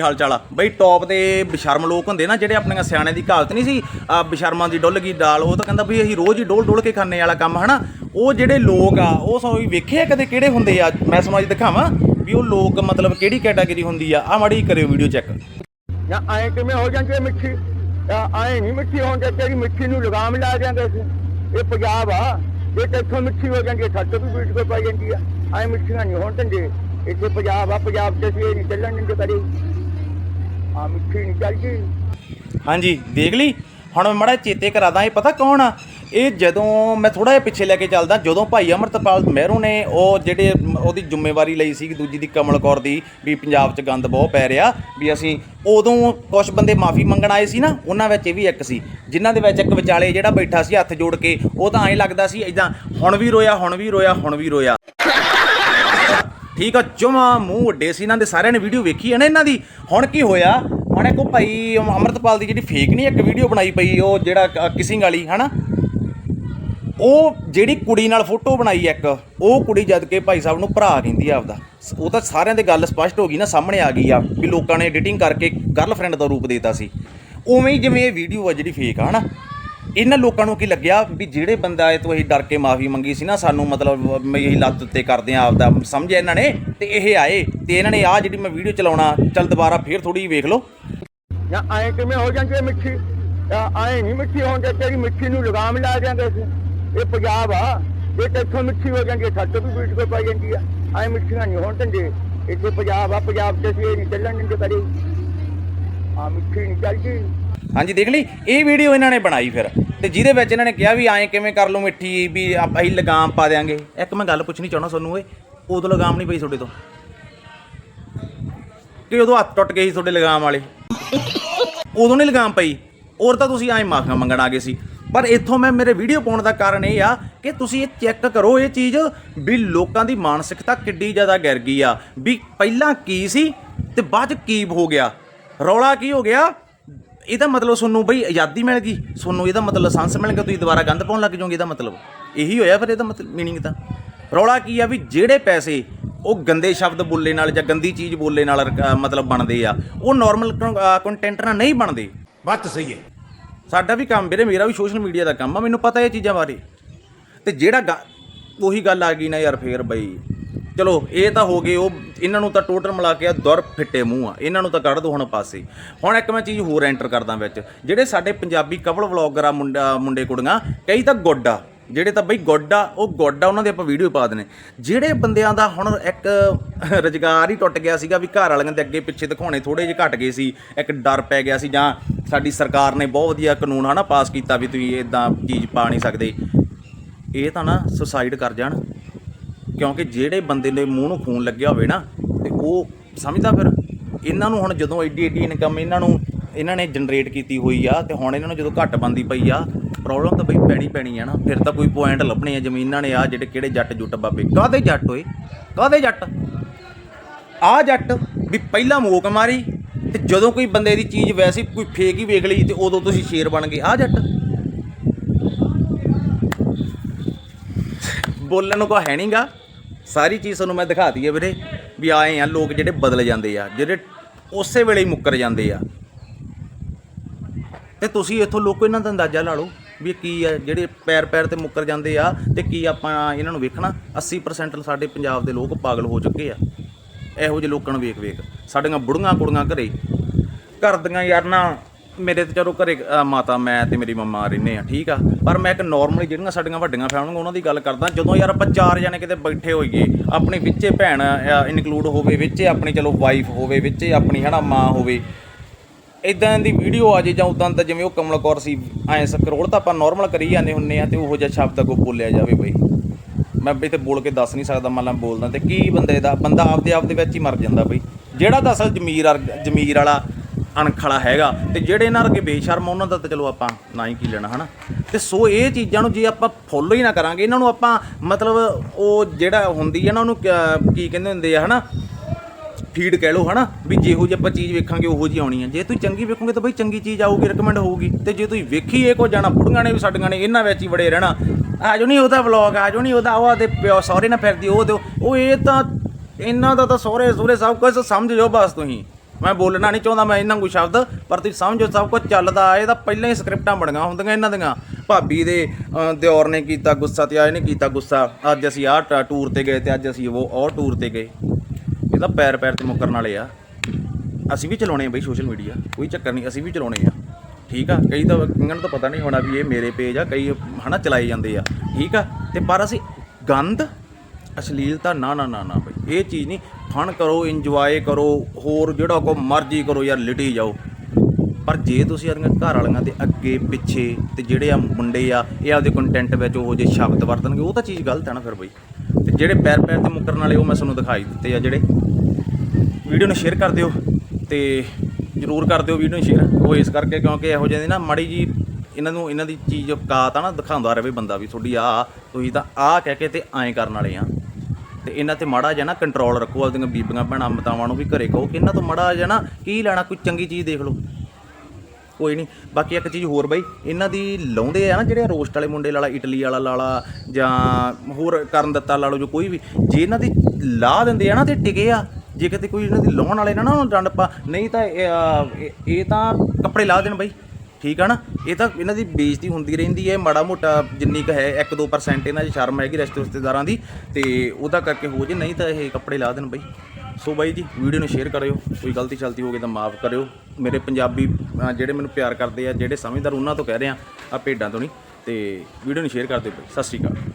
ਹਾਲ ਚਾਲ ਆ? ਬਈ ਟੌਪ ਦੇ ਬਸ਼ਰਮ ਲੋਕ ਹੁੰਦੇ ਨਾ, ਜਿਹੜੇ ਆਪਣੀਆਂ ਸਿਆਣੇ ਦੀ ਕਹਾਵਤ ਨਹੀਂ ਸੀ, ਆ ਬਸ਼ਰਮਾਂ ਦੀ ਡੁੱਲ ਗਈ ਦਾਲ, ਉਹ ਤਾਂ ਕਹਿੰਦਾ ਵੀ ਅਸੀਂ ਰੋਜ਼ ਹੀ ਡੋਲ ਡੋਲ ਕੇ ਖਾਣੇ ਵਾਲਾ ਕੰਮ, ਹਨਾ? ਉਹ ਜਿਹੜੇ ਲੋਕ ਆ, ਉਹ ਸੋ ਵੇਖੇ ਕਦੇ ਕਿਹੜੇ ਹੁੰਦੇ ਆ? ਮੈਂ ਤੁਹਾਨੂੰ ਦਿਖਾਵਾਂ ਵੀ ਉਹ ਲੋਕ ਮਤਲਬ ਕਿਹੜੀ ਕੈਟਾਗਰੀ ਹੁੰਦੀ ਆ? ਆ ਮਾੜੀ ਕਰਿਓ ਵੀਡੀਓ ਚੈੱਕ ਜਾਂ ਐ ਕਿਵੇਂ ਹੋ ਜਾਂਦੀ ਹੈ ਮਿੱਠੀ? ਆਏ ਨਹੀਂ ਮਿੱਠੀ ਹੋਣ ਤੇ ਤੇਰੀ ਮਿੱਠੀ ਨੂੰ ਲਗਾਮ ਲਾ ਜਾਂਦੇ ਸੀ? ਇਹ ਪੰਜਾਬ ਆ, ਇਹ ਇੱਥੋਂ ਮਿੱਠੀ ਹੋ ਜਾਂਦੀ ਹੈ ਵੀ ਬੀਟ ਕੇ ਪਾਈ ਜਾਂਦੀ ਆ। ਐ ਮਿੱਠੀਆਂ ਨਹੀਂ ਹੋਣ ਦਿੰਦੇ। ਇੱਥੇ ਪੰਜਾਬ ਆ, ਪੰਜਾਬ ਤੇ ਅਸੀਂ ਇਹ ਨਹੀਂ ਚੱਲਣ ਦਿੰਦੇ ਕਦੇ। ਆ ਮਿੱਠੀ ਨਹੀਂ ਚੱਲਦੀ ਹਾਂਜੀ, ਦੇਖ ਲਈ? ਹੁਣ ਮੈਂ ਮੜਾ ਚੇਤੇ ਕਰਾਦਾ ਇਹ ਪਤਾ ਕੌਣ ਆ? ਇਹ ਜਦੋਂ ਮੈਂ ਥੋੜਾ ਜਿਹਾ ਪਿੱਛੇ ਲੈ ਕੇ ਚੱਲਦਾ, ਜਦੋਂ ਭਾਈ ਅਮਰਤਪਾਲ ਮਹਿਰੂ ਨੇ ਉਹ ਜਿਹੜੇ ਉਹਦੀ ਜ਼ਿੰਮੇਵਾਰੀ ਲਈ ਸੀ, ਦੂਜੀ ਦੀ ਕਮਲ ਕੌਰ ਦੀ, ਵੀ ਪੰਜਾਬ 'ਚ ਗੰਦ ਬਹੁਤ ਪੈ ਰਿਹਾ, ਵੀ ਅਸੀਂ ਉਦੋਂ ਕੁਝ ਬੰਦੇ ਮਾਫੀ ਮੰਗਣ ਆਏ ਸੀ ਨਾ, ਉਹਨਾਂ ਵਿੱਚ ਇਹ ਵੀ ਇੱਕ ਸੀ। ਜਿਨ੍ਹਾਂ ਦੇ ਵਿੱਚ ਇੱਕ ਵਿਚਾਲੇ ਜਿਹੜਾ ਬੈਠਾ ਸੀ ਹੱਥ ਜੋੜ ਕੇ, ਉਹ ਤਾਂ ਐਂ ਲੱਗਦਾ ਸੀ ਇਦਾਂ ਹੁਣ ਵੀ ਰੋਇਆ, ਹੁਣ ਵੀ ਰੋਇਆ, ਹੁਣ ਵੀ ਰੋਇਆ। ਠੀਕ ਆ, ਜਮਾ ਮੂੰਹ ਵੱਡੇ ਸੀ, ਇਹਨਾਂ ਦੇ ਸਾਰਿਆਂ ਨੇ ਵੀਡੀਓ ਵੇਖੀ ਹੈ ਨਾ ਇਹਨਾਂ ਦੀ। ਹੁਣ ਕੀ ਹੋਇਆ? ਹੁਣ ਇੱਕ ਉਹ ਭਾਈ ਅਮਰਤਪਾਲ ਦੀ ਜਿਹੜੀ ਫੇਕ ਨਹੀਂ, ਇੱਕ ਵੀਡੀਓ ਬਣਾਈ ਪਈ, ਉਹ ਜਿਹੜਾ ਕਿਸਿੰਗ ਵਾਲੀ, ਹਨਾ? ਉਹ ਜਿਹੜੀ ਕੁੜੀ ਨਾਲ ਫੋਟੋ ਬਣਾਈ ਇੱਕ, ਉਹ ਕੁੜੀ ਜਦ ਕੇ ਭਾਈ ਸਾਹਿਬ ਨੂੰ ਭਰਾ ਕਹਿੰਦੀ ਆ ਆਪਦਾ। ਉਹ ਤਾਂ ਸਾਰਿਆਂ ਦੇ ਗੱਲ ਸਪਸ਼ਟ ਹੋ ਗਈ ਨਾ, ਸਾਹਮਣੇ ਆ ਗਈ ਆ, ਵੀ ਲੋਕਾਂ ਨੇ ਐਡੀਟਿੰਗ ਕਰਕੇ ਗਰਲਫ੍ਰੈਂਡ ਦਾ ਰੂਪ ਦੇਤਾ ਸੀ। ਉਵੇਂ ਹੀ ਜਿਵੇਂ ਇਹ ਵੀਡੀਓ ਆ ਜਿਹੜੀ ਫੇਕ ਆ, ਹਨਾ? ਇਹਨਾਂ ਲੋਕਾਂ ਨੂੰ ਕੀ ਲੱਗਿਆ ਵੀ ਜਿਹੜੇ ਬੰਦਾ ਇਹ ਤੋਂ ਅਸੀਂ ਡਰ ਕੇ ਮਾਫੀ ਮੰਗੀ ਸੀ ਨਾ, ਸਾਨੂੰ ਮਤਲਬ ਵੀ ਅਸੀਂ ਲੱਤ ਉੱਤੇ ਕਰਦੇ ਆ ਆਪਦਾ, ਸਮਝਿਆ ਇਹਨਾਂ ਨੇ? ਤੇ ਇਹ ਆਏ, ਤੇ ਇਹਨਾਂ ਨੇ ਆ ਜਿਹੜੀ ਮੈਂ ਵੀਡੀਓ ਚਲਾਉਣਾ, ਚੱਲ ਦੁਬਾਰਾ ਫੇਰ ਥੋੜੀ ਵੇਖ ਲਓ। ਜਾਂ ਐ ਕਿਵੇਂ ਹੋ ਜਾਂਦੀ ਮਿੱਠੀ? ਐ ਨਹੀਂ ਮਿੱਠੀ ਹੋਣ ਤੇ ਤੇਰੀ ਮਿੱਠੀ ਨੂੰ ਲਗਾਮ ਲਾ ਜਾਂਦੇ ਅਸੀਂ ਇਹ ਪੰਜਾਬ ਆ ਜੇ ਇੱਥੋਂ ਮਿੱਠੀ ਹੋ ਜਾਂਦੀ ਹੈ ਵੀ ਬੀਟ ਕੇ ਪਾਈ ਜਾਂਦੀ ਆ। ਐ ਮਿੱਠੀਆਂ ਨਹੀਂ ਹੋਣ ਦਿੰਦੇ। ਇੱਥੇ ਪੰਜਾਬ ਆ, ਪੰਜਾਬ ਤੇ ਅਸੀਂ ਇਹ ਨਹੀਂ ਚੱਲਣ ਦਿੰਦੇ ਕਦੇ। ਆ ਮਿੱਠੀ ਨਹੀਂ ਚੱਲਦੀ। ਹਾਂਜੀ, ਦੇਖ ਲਈ, ਇਹ ਵੀਡੀਓ ਇਹਨਾਂ ਨੇ ਬਣਾਈ ਫਿਰ। ਤੇ ਜਿਹਦੇ ਵਿੱਚ ਇਹਨਾਂ ਨੇ ਕਿਹਾ ਵੀ ਐਂ ਕਿਵੇਂ ਕਰ ਲਓ ਮਿੱਠੀ, ਵੀ ਆਪਾਂ ਹੀ ਲਗਾਮ ਪਾ ਦੇਾਂਗੇ ਇੱਕ ਮੈਂ ਗੱਲ ਪੁੱਛਣੀ ਚਾਹਣਾ ਤੁਹਾਨੂੰ ਓਏ, ਉਦੋਂ ਲਗਾਮ ਨਹੀਂ ਪਈ ਤੁਹਾਡੇ ਤੋਂ? ਕਿ ਉਦੋਂ ਹੱਥ ਟੁੱਟ ਗਏ ਸੀ ਤੁਹਾਡੇ ਲਗਾਮ ਵਾਲੇ? ਉਦੋਂ ਨਹੀਂ ਲਗਾਮ ਪਈ? ਔਰ ਤਾਂ ਤੁਸੀਂ ਐਂ ਮਾਫੀਆਂ ਮੰਗਣ ਆ ਗਏ ਸੀ। ਪਰ ਇੱਥੋਂ ਮੈਂ, ਮੇਰੇ ਵੀਡੀਓ ਪਾਉਣ ਦਾ ਕਾਰਨ ਇਹ ਆ ਕਿ ਤੁਸੀਂ ਇਹ ਚੈੱਕ ਕਰੋ ਇਹ ਚੀਜ਼ ਵੀ ਲੋਕਾਂ ਦੀ ਮਾਨਸਿਕਤਾ ਕਿੱਡੀ ਜ਼ਿਆਦਾ ਗਿਰ ਗਈ ਆ। ਵੀ ਪਹਿਲਾਂ ਕੀ ਸੀ ਤੇ ਬਾਅਦ ਚ ਕੀ ਹੋ ਗਿਆ? ਰੌਲਾ ਕੀ ਹੋ ਗਿਆ? ਇਹਦਾ ਮਤਲਬ ਤੁਹਾਨੂੰ ਬਈ ਆਜ਼ਾਦੀ ਮਿਲ ਗਈ ਤੁਹਾਨੂੰ ਇਹਦਾ ਮਤਲਬ ਲਾਇਸੈਂਸ ਮਿਲ ਗਿਆ ਤੁਸੀਂ ਦੁਬਾਰਾ ਗੰਦ ਪਾਉਣ ਲੱਗ ਜਾਓਗੇ ਇਹਦਾ ਮਤਲਬ। ਇਹੀ ਹੋਇਆ ਫਿਰ ਇਹਦਾ ਮਤਲਬ ਮੀਨਿੰਗ ਤਾਂ। ਰੌਲਾ ਕੀ ਆ ਵੀ ਜਿਹੜੇ ਪੈਸੇ ਉਹ ਗੰਦੇ ਸ਼ਬਦ ਬੋਲੇ ਨਾਲ ਜਾਂ ਗੰਦੀ ਚੀਜ਼ ਬੋਲੇ ਨਾਲ ਮਤਲਬ ਬਣਦੇ ਆ ਉਹ ਨਾਰਮਲ ਕੰਟੈਂਟ ਨਾਲ ਨਹੀਂ ਬਣਦੇ। ਬਾਤ ਸਹੀ ਹੈ। ਸਾਡਾ ਵੀ ਕੰਮ ਵੀਰੇ ਮੇਰਾ ਵੀ ਸੋਸ਼ਲ ਮੀਡੀਆ ਦਾ ਕੰਮ ਆ ਮੈਨੂੰ ਪਤਾ ਇਹ ਚੀਜ਼ਾਂ ਬਾਰੇ। ਤੇ ਜਿਹੜਾ ਉਹੀ ਗੱਲ ਆ ਗਈ ਨਾ ਯਾਰ ਫੇਰ ਬਈ। ਚਲੋ, ਇਹ ਤਾਂ ਹੋ ਗਏ, ਉਹ ਇਹਨਾਂ ਨੂੰ ਤਾਂ ਟੋਟਲ ਮਿਲਾ ਕੇ ਆ ਦੁਰ ਫਿੱਟੇ ਮੂੰਹ ਆ। ਇਹਨਾਂ ਨੂੰ ਤਾਂ ਕੱਢ ਦੋ ਹੁਣ ਪਾਸੇ। ਹੁਣ ਇੱਕ ਮੈਂ ਚੀਜ਼ ਹੋਰ ਐਂਟਰ ਕਰਦਾ ਵਿੱਚ। ਜਿਹੜੇ ਸਾਡੇ ਪੰਜਾਬੀ ਕਪਲ ਵਲੌਗਰ ਆ ਮੁੰਡਾ, ਮੁੰਡੇ ਕੁੜੀਆਂ, ਕਈ ਤਾਂ ਗੁੱਡ ਆ। ਜਿਹੜੇ ਤਾਂ ਬਈ ਗੋਡਾ ਉਹ ਗੋਡਾ ਉਹਨਾਂ ਦੇ ਆਪਾਂ ਵੀਡੀਓ ਪਾ ਦਨੇ ਜਿਹੜੇ ਬੰਦਿਆਂ ਦਾ ਹੁਣ ਇੱਕ ਰੁਜ਼ਗਾਰ ਹੀ ਟੁੱਟ ਗਿਆ ਸੀਗਾ ਵੀ ਘਰ ਵਾਲਿਆਂ ਦੇ ਅੱਗੇ ਪਿੱਛੇ ਦਿਖਾਉਣੇ ਥੋੜੇ ਜਿਹੇ ਘਟ ਗਏ ਸੀ, ਇੱਕ ਡਰ ਪੈ ਗਿਆ ਸੀ ਜਾਂ ਸਾਡੀ ਸਰਕਾਰ ਨੇ ਬਹੁਤ ਵਧੀਆ ਕਾਨੂੰਨ ਹਨਾ ਪਾਸ ਕੀਤਾ ਵੀ ਤੁਸੀਂ ਇਦਾਂ ਚੀਜ਼ ਪਾ ਨਹੀਂ ਸਕਦੇ। ਇਹ ਤਾਂ ਨਾ ਸੁਸਾਈਡ ਕਰ ਜਾਣ। ਕਿਉਂਕਿ ਜਿਹੜੇ ਬੰਦੇ ਦੇ ਮੂੰਹ ਨੂੰ ਖੂਨ ਲੱਗਿਆ ਹੋਵੇ ਨਾ, ਤੇ ਉਹ ਸਮਝਦਾ ਫਿਰ। ਇਹਨਾਂ ਨੂੰ ਹੁਣ ਜਦੋਂ ਐਡੀ ਐਡੀ ਇਨਕਮ ਇਹਨਾਂ ਨੂੰ, ਇਹਨਾਂ ਨੇ ਜਨਰੇਟ ਕੀਤੀ ਹੋਈ ਆ, ਤੇ ਹੁਣ ਇਹਨਾਂ ਨੂੰ ਜਦੋਂ ਘੱਟ ਬੰਦੀ ਪਈ ਆ ਪ੍ਰੋਬਲਮ ਤਾਂ ਬਈ ਪੈਣੀ ਪੈਣੀ ਆ ਨਾ। ਫਿਰ ਤਾਂ ਕੋਈ ਪੁਆਇੰਟ ਲੱਭਣੇ ਆ ਜ਼ਮੀਨਾਂ ਨੇ ਆ, ਜਿਹੜੇ ਕਿਹੜੇ ਜੱਟ ਜੁੱਟ ਬਾਬੇ। ਕਾਹਦੇ ਜੱਟ ਓਏ? ਕਾਹਦੇ ਜੱਟ? ਆ ਜੱਟ ਵੀ ਪਹਿਲਾਂ ਮੋਕ ਮਾਰੀ, ਤੇ ਜਦੋਂ ਕੋਈ ਬੰਦੇ ਦੀ ਚੀਜ਼ ਵੈਸੀ ਕੋਈ ਫੇਕ ਹੀ ਵੇਖ ਲਈ, ਤੇ ਉਦੋਂ ਤੁਸੀਂ ਸ਼ੇਰ ਬਣ ਗਏ। ਆ ਜੱਟ। ਬੋਲਣ ਨੂੰ ਕੋ ਹੈ ਨਹੀਂਗਾ ਸਾਰੀ ਚੀਜ਼ ਤੁਹਾਨੂੰ ਮੈਂ ਦਿਖਾਤੀ ਹੈ ਵੀਰੇ, ਵੀ ਆਏ ਆ ਲੋਕ ਜਿਹੜੇ ਬਦਲ ਜਾਂਦੇ ਆ, ਜਿਹੜੇ ਉਸੇ ਵੇਲੇ ਹੀ ਮੁੱਕਰ ਜਾਂਦੇ ਆ। ਤੇ ਤੁਸੀਂ ਇੱਥੋਂ ਲੋਕੋ ਇਹਨਾਂ ਦਾ ਅੰਦਾਜ਼ਾ ਲਾ ਲਓ ਵੀ ਕੀ ਆ, ਜਿਹੜੇ ਪੈਰ ਪੈਰ ਤੇ ਮੁੱਕਰ ਜਾਂਦੇ ਆ ਤੇ ਕੀ ਆਪਾਂ ਇਹਨਾਂ ਨੂੰ ਵੇਖਣਾ? 80% ਸਾਡੇ ਪੰਜਾਬ ਦੇ ਲੋਕ ਪਾਗਲ ਹੋ ਚੁੱਕੇ ਆ। ਇਹੋ ਜਿਹੇ ਲੋਕਾਂ ਨੂੰ ਵੇਖ ਵੇਖ ਸਾਡੀਆਂ ਬੁੜੀਆਂ ਕੁੜੀਆਂ ਘਰੇ, ਘਰ ਦੀਆਂ ਯਾਰ ਨਾ ਮੇਰੇ ਤੇ ਚਲੋ ਘਰੇ ਅ, ਮਾਤਾ ਮੈਂ ਤੇ ਮੇਰੀ ਮੰਮਾ ਰਹਿੰਦੇ ਆ ਠੀਕ ਆ। ਪਰ ਮੈਂ ਇੱਕ ਨਾਰਮਲੀ ਜਿਹੜੀਆਂ ਸਾਡੀਆਂ ਵੱਡੀਆਂ ਫੈਮਲੀਆਂ ਉਹਨਾਂ ਦੀ ਗੱਲ ਕਰਦਾ ਜਦੋਂ ਯਾਰ ਆਪਾਂ ਚਾਰ ਜਣੇ ਕਿਤੇ ਬੈਠੇ ਹੋਈਏ ਆਪਣੀ ਵਿੱਚੇ ਭੈਣ ਇਨਕਲੂਡ ਹੋਵੇ ਵਿੱਚੇ ਆਪਣੀ ਚਲੋ ਵਾਈਫ ਹੋਵੇ ਵਿੱਚੇ ਆਪਣੀ ਹਨਾ ਮਾਂ ਹੋਵੇ ਇਦਾਂ ਦੀ ਵੀਡੀਓ ਆ ਜੇ ਜਾਂ ਉਦਾਂ ਦਾ ਜਿਵੇਂ ਉਹ ਕਮਲ ਕੌਰ ਸੀ ਐ ਸਕਰੋਲ ਤਾਂ ਆਪਾਂ ਨਾਰਮਲ ਕਰੀ ਜਾਂਦੇ ਹੁੰਨੇ ਆ ਤੇ ਉਹੋ ਜਿਹਾ ਸ਼ਬਦ ਅੱਗੋਂ ਬੋਲਿਆ ਜਾਵੇ ਬਈ। ਮੈਂ ਇੱਥੇ ਬੋਲ ਕੇ ਦੱਸ ਨਹੀਂ ਸਕਦਾ ਮੰਨ ਲਾ ਬੋਲਦਾ ਤੇ ਕੀ ਬੰਦੇ ਦਾ ਬੰਦਾ ਆਪਦੇ ਆਪ ਦੇ ਵਿੱਚ ਹੀ ਮਰ ਜਾਂਦਾ ਬਈ। ਜਿਹੜਾ ਤਾਂ ਅਸਲ ਜ਼ਮੀਰ ਵਰਗ- ਜ਼ਮੀਰ ਵਾਲਾ ਅਣਖ ਹੈਗਾ। ਤੇ ਜਿਹੜੇ ਇਹਨਾਂ ਵਰਗੇ ਬੇਸ਼ਰਮ ਉਹਨਾਂ ਦਾ ਤਾਂ ਚਲੋ ਆਪਾਂ ਨਾ ਹੀ ਕੀ ਲੈਣਾ, ਹਨਾ? ਤੇ ਸੋ ਇਹ ਚੀਜ਼ਾਂ ਨੂੰ ਜੇ ਆਪਾਂ ਫੋਲੋ ਹੀ ਨਾ ਕਰਾਂਗੇ, ਇਹਨਾਂ ਨੂੰ ਆਪਾਂ ਮਤਲਬ ਉਹ ਜਿਹੜਾ ਹੁੰਦੀ ਹੈ ਨਾ, ਉਹਨੂੰ ਕੀ ਕਹਿੰਦੇ ਹੁੰਦੇ ਆ, ਹਨਾ? ਫੀਡ ਕਹਿ ਲਓ, ਹਨਾ? ਵੀ ਜਿਹੋ ਜਿਹੀ ਆਪਾਂ ਚੀਜ਼ ਵੇਖਾਂਗੇ, ਉਹੋ ਜਿਹੀ ਆਉਣੀ ਹੈ ਜੇ ਤੁਸੀਂ ਚੰਗੀ ਵੇਖੋਗੇ ਤਾਂ ਬਈ ਚੰਗੀ ਚੀਜ਼ ਆਊਗੀ ਰეკਮੈਂਡ ਹੋਊਗੀ। ਤੇ ਜੇ ਤੁਸੀਂ ਵੇਖੀ ਇਹ ਕੋ ਜਾਣਾ ਬੁੜੀਆਂ ਨੇ ਵੀ ਸਾਡੀਆਂ ਨੇ, ਇਹਨਾਂ ਵਿੱਚ ਹੀ ਬੜੇ ਰਹਿਣਾ। ਆਜੋ ਨਹੀਂ ਉਹਦਾ ਵਲੌਗ ਆਜੋ ਨਹੀਂ ਉਹਦਾ, ਉਹ ਦੇ ਪਿਓ, ਸਹੁਰੇ ਨਾਲ ਫਿਰਦੀ, ਉਹ ਦਿਓ। ਉਹ ਇਹ ਤਾਂ, ਇਹਨਾਂ ਦਾ ਤਾਂ ਸਹੁਰੇ ਸਹੁਰੇ ਸਭ ਕੁਝ ਸਮਝ ਜਾਓ ਬਸ ਤੁਸੀਂ। ਮੈਂ ਬੋਲਣਾ ਨਹੀਂ ਚਾਹੁੰਦਾ, ਮੈਂ ਇਹਨਾਂ ਕੋਈ ਸ਼ਬਦ, ਪਰ ਤੁਸੀਂ ਸਮਝੋ ਸਭ ਕੁਝ ਚੱਲਦਾ ਇਹ ਤਾਂ ਪਹਿਲਾਂ ਹੀ ਸਕ੍ਰਿਪਟਾਂ ਬਣੀਆਂ ਹੁੰਦੀਆਂ ਇਹਨਾਂ ਦੀਆਂ। ਭਾਬੀ ਦੇ ਦਿਓਰ ਨੇ ਕੀਤਾ ਗੁੱਸਾ ਤੇ ਆ ਇਹਨੇ ਕੀਤਾ ਗੁੱਸਾ। ਅੱਜ ਅਸੀਂ ਆਹ ਟੂਰ ਤੇ ਗਏ ਤੇ ਅੱਜ ਅਸੀਂ ਉਹ ਉਹ ਟੂਰ ਤੇ ਗਏ। ਇਹ ਤਾਂ ਪੈਰ ਪੈਰ ਤੇ ਮੁੱਕਰਨ ਵਾਲੇ ਆ। ਅਸੀਂ ਵੀ ਚਲਾਉਣੇ ਆ ਬਈ ਸੋਸ਼ਲ ਮੀਡੀਆ ਕੋਈ ਚੱਕਰ ਨਹੀਂ, ਅਸੀਂ ਵੀ ਚਲਾਉਣੇ ਆ। ਠੀਕ ਆ? ਕਈ ਤਾਂ ਇਹਨਾਂ ਨੂੰ ਤਾਂ ਪਤਾ ਨਹੀਂ ਹੋਣਾ ਵੀ ਇਹ ਮੇਰੇ ਪੇਜ ਆ, ਕਈ ਹਨਾ ਚਲਾਏ ਜਾਂਦੇ ਆ। ਠੀਕ ਆ? ਤੇ ਪਰ ਅਸੀਂ ਗੰਦ ਅਸ਼ਲੀਲਤਾ ਨਾ ਨਾ ਨਾ ਨਾ ਬਈ। ਇਹ ਚੀਜ਼ ਨਹੀਂ। ਫਨ ਕਰੋ ਇੰਜੋਏ ਕਰੋ, ਹੋਰ ਜਿਹੜਾ ਕੋ ਮਰਜ਼ੀ ਕਰੋ ਯਾਰ, ਲਿਟੀ ਜਾਓ। ਪਰ ਜੇ ਤੁਸੀਂ ਆਪਣੀਆਂ ਘਰ ਵਾਲੀਆਂ ਦੇ ਅੱਗੇ, ਪਿੱਛੇ ਤੇ ਜਿਹੜੇ ਆ ਮੁੰਡੇ ਆ, ਇਹ ਆਪਦੇ ਕੰਟੈਂਟ ਵਿੱਚ ਉਹ ਜੇ ਸ਼ਬਦ ਵਰਤਣਗੇ ਉਹ ਤਾਂ ਚੀਜ਼ ਗਲਤ ਹੈ ਨਾ ਫਿਰ ਬਈ। ਤੇ ਜਿਹੜੇ ਪੈਰ ਪੈਰ ਤੇ ਮੁੱਕਰਨ ਵਾਲੇ, ਉਹ ਮੈਂ ਤੁਹਾਨੂੰ ਦਿਖਾਈ ਦਿੱਤੇ ਆ ਜਿਹੜੇ। ਵੀਡੀਓ ਨੂੰ ਸ਼ੇਅਰ ਕਰ ਦਿਓ ਤੇ ਜਰੂਰ ਕਰ ਦਿਓ ਵੀਡੀਓ ਨੂੰ ਸ਼ੇਅਰ ਉਹ ਇਸ ਕਰਕੇ ਕਿਉਂਕਿ ਇਹੋ ਜਿਹੇ ਨਾ ਮਾੜੀ ਜੀ ਇਹਨਾਂ ਨੂੰ, ਇਹਨਾਂ ਦੀ ਚੀਜ਼ ਔਕਾਤ ਆ ਨਾ, ਦਿਖਾਉਂਦਾ ਰਹੇ ਬੰਦਾ ਵੀ ਤੁਹਾਡੀ ਆ, ਤੁਸੀਂ ਤਾਂ ਆ ਕਹਿ ਕੇ ਤੇ ਐਂ ਕਰਨ ਵਾਲੇ ਆ। ਤੇ ਇਹਨਾਂ ਤੇ ਮਾੜਾ ਜਿਹਾ ਨਾ ਕੰਟਰੋਲ ਰੱਖੋ ਆਪਦੀਆਂ ਬੀਬੀਆਂ ਭੈਣਾਂ ਮਤਾਵਾਂ ਨੂੰ ਵੀ ਘਰੇ ਕਹੋ ਕਿ ਇਹਨਾਂ ਤੋਂ ਮਾੜਾ ਜਿਹਾ ਨਾ ਕੀ ਲੈਣਾ ਕੋਈ ਚੰਗੀ ਚੀਜ਼ ਦੇਖ ਲਓ। ਕੋਈ ਨਹੀਂ ਬਾਕੀ ਇੱਕ ਚੀਜ਼ ਹੋਰ ਬਈ ਇਹਨਾਂ ਦੀ ਲਾਉਂਦੇ ਆ ਨਾ ਜਿਹੜੇ ਰੋਸਟ ਵਾਲੇ ਮੁੰਡੇ ਲਾਲਾ ਇਟਲੀ ਵਾਲਾ ਲਾਲਾ ਜਾਂ ਹੋਰ ਕਰਨ ਦਿੱਤਾ ਲਾ ਲਓ ਜੋ ਕੋਈ ਵੀ ਜੇ ਇਹਨਾਂ ਦੀ ਲਾ ਦਿੰਦੇ ਆ ਨਾ ਤੇ ਟਿਕੇ ਆ ਜੇ ਕਿਤੇ ਕੋਈ ਇਹਨਾਂ ਦੀ ਲਾਉਣ ਵਾਲੇ ਨਾ ਨਾ ਡੰਡ ਪਾ ਨਹੀਂ ਤਾਂ ਇਹ, ਤਾਂ ਕੱਪੜੇ ਲਾ ਦੇਣ ਬਈ। ਠੀਕ ਆ ਨਾ? ਇਹ ਤਾਂ ਇਹਨਾਂ ਦੀ ਬੇਇੱਜ਼ਤੀ ਹੁੰਦੀ ਰਹਿੰਦੀ ਹੈ, ਮਾੜਾ ਮੋਟਾ ਜਿੰਨੀ ਕੁ ਹੈ 1-2% ਇਹਨਾਂ 'ਚ ਸ਼ਰਮ ਹੈਗੀ ਰਿਸ਼ਤੇ ਰਿਸ਼ਤੇਦਾਰਾਂ ਦੀ, ਤੇ ਉਹਦਾ ਕਰਕੇ ਹੋ ਜੇ, ਨਹੀਂ ਤਾਂ ਇਹ ਕੱਪੜੇ ਲਾ ਦੇਣ ਬਈ। ਸੋ ਬਾਈ ਜੀ, ਵੀਡੀਓ ਨੂੰ ਸ਼ੇਅਰ ਕਰਿਓ, ਕੋਈ ਗਲਤੀ ਚਲਤੀ ਹੋ ਗਈ ਤਾਂ ਮਾਫ ਕਰਿਓ। ਮੇਰੇ ਪੰਜਾਬੀ ਜਿਹੜੇ ਮੈਨੂੰ ਪਿਆਰ ਕਰਦੇ ਆ, ਜਿਹੜੇ ਸਮਝਦਾਰ ਉਹਨਾਂ ਤੋਂ ਕਹਿ ਰਿਹਾ ਆ ਭੇਡਾਂ ਤੋਂ ਨਹੀਂ। ਤੇ ਵੀਡੀਓ ਨੂੰ ਸ਼ੇਅਰ ਕਰ ਦਿਓ ਬਾਈ। ਸਤਿ ਸ਼੍ਰੀ ਅਕਾਲ।